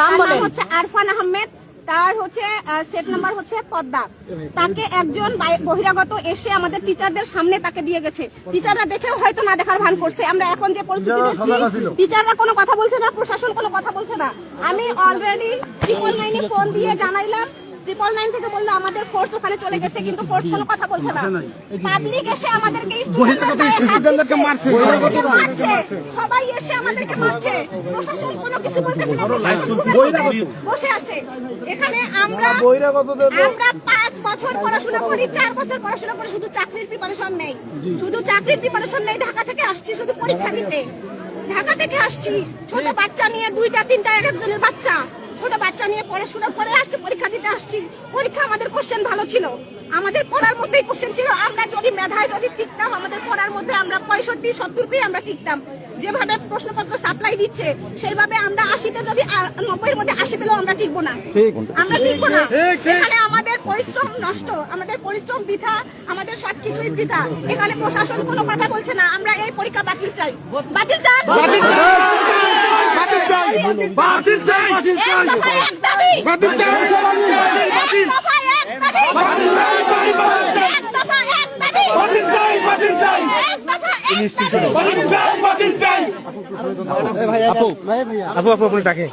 নাম বলেন। হচ্ছে আরফান আহমেদ তার হচ্ছে সেট নাম্বার হচ্ছে পদ্মা। তাকে একজন বহিরাগত এসে আমাদের টিচারদের সামনে তাকে দিয়ে গেছে। টিচাররা দেখেও হয়তো না দেখার ভান করছে। আমরা এখন যে পরিস্থিতি দেখছি টিচাররা কোনো কথা বলছে না প্রশাসন কোনো কথা বলছে না। আমি অলরেডি ট্রিপল নাইনে ফোন দিয়ে জানাইলাম ট্রিপল নাইন থেকে বলল আমাদের ফোর্স ওখানে চলে গেছে কিন্তু ফোর্স কোনো কথা বলছে না। পাবলিক এসে আমাদেরকে মারছে। সবাই এসে আমাদেরকে মারছে। প্রশাসন কোনো কিছু বলতেছে না বসে আছে। এখানে আমরা আমরা পাঁচ বছর পড়াশোনা করি চার বছর পড়াশোনা করি শুধু চাকরির প্রিপারেশন নেই। শুধু চাকরির প্রিপারেশন নেই ঢাকা থেকে আসছি শুধু পরীক্ষা দিতে। ঢাকা থেকে আসছি। ছোট বাচ্চা নিয়ে দুইটা তিনটা এক একজনের বাচ্চা। পড়াশোনা করে আজকে পরীক্ষা দিতে আসছি। পরীক্ষা আমাদের কোশ্চেন ভালো ছিল। আমাদের পড়ার মধ্যেই কোশ্চেন ছিল আমরা যদি মেধায় যদি টিকতাম আমাদের পড়ার মধ্যে আমরা পঁয়ষট্টি সত্তর পেয়ে আমরা টিকতাম। যেভাবে প্রশ্নপত্র সাপ্লাই দিচ্ছে সেইভাবে আমরা আশিতে যদি নব্বইয়ের মধ্যে আশি পেলেও আমরা টিকবো না। আমরা টিকবো না। এখানে আমাদের পরিশ্রম নষ্ট। আমাদের পরিশ্রম বৃথা আমাদের সবকিছুই বৃথা। এখানে প্রশাসন কোনো কথা বলছে না। আমরা এই পরীক্ষা বাতিল চাই। বাতিল চাই! বাতিল চাই! বাতিল চাই! বাতিল চাই! আপু আপু আপনি ডাকে